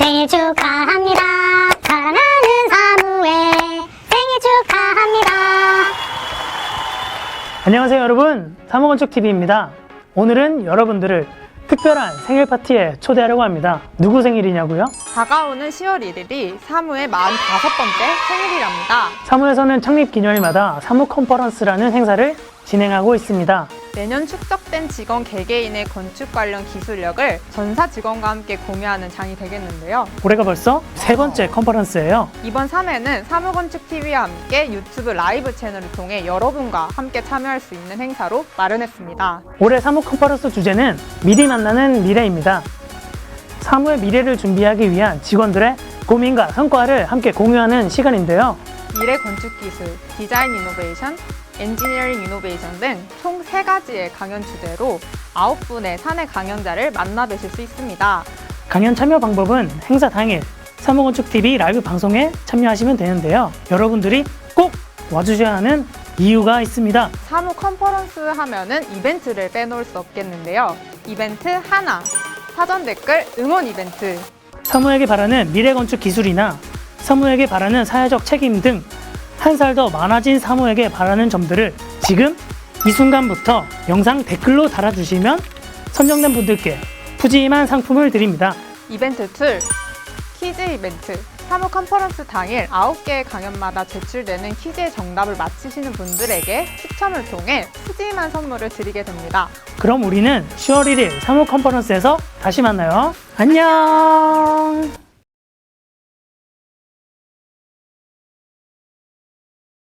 생일 축하합니다. 사랑하는 사무엘 생일 축하합니다. 안녕하세요 여러분 사무건축TV입니다 오늘은 여러분들을 특별한 생일 파티에 초대하려고 합니다 누구 생일이냐고요? 다가오는 10월 1일이 사무의 45번째 생일이랍니다. 사무에서는 창립 기념일마다 사무 컨퍼런스라는 행사를 진행하고 있습니다 매년 축적된 직원 개개인의 건축 관련 기술력을 전사 직원과 함께 공유하는 장이 되겠는데요. 올해가 벌써 세 번째 컨퍼런스예요 이번 3회는 사무건축TV와 함께 유튜브 라이브 채널을 통해 여러분과 함께 참여할 수 있는 행사로 마련했습니다. 올해 사무 컨퍼런스 주제는 미리 만나는 미래입니다 사무의 미래를 준비하기 위한 직원들의 고민과 성과를 함께 공유하는 시간인데요 미래 건축 기술, 디자인 이노베이션, 엔지니어링 이노베이션 등총 세가지의 강연 주제로 9분의 사내 강연자를 만나 뵈실 수 있습니다. 강연 참여 방법은 행사 당일 사무건축TV 라이브 방송에 참여하시면 되는데요 여러분들이 꼭 와주셔야 하는 이유가 있습니다 사무 컨퍼런스 하면은 이벤트를 빼놓을 수 없겠는데요. 이벤트 하나, 사전 댓글 응원 이벤트, 사무에게 바라는 미래 건축 기술이나 사무에게 바라는 사회적 책임 등 한 살 더 많아진 사무에게 바라는 점들을 지금 이 순간부터 영상 댓글로 달아주시면 선정된 분들께 푸짐한 상품을 드립니다. 이벤트 툴, 퀴즈 이벤트. 사무 컨퍼런스 당일 9개의 강연마다 제출되는 퀴즈의 정답을 맞히시는 분들에게 추첨을 통해 푸짐한 선물을 드리게 됩니다. 그럼 우리는 10월 1일 사무 컨퍼런스에서 다시 만나요. 안녕!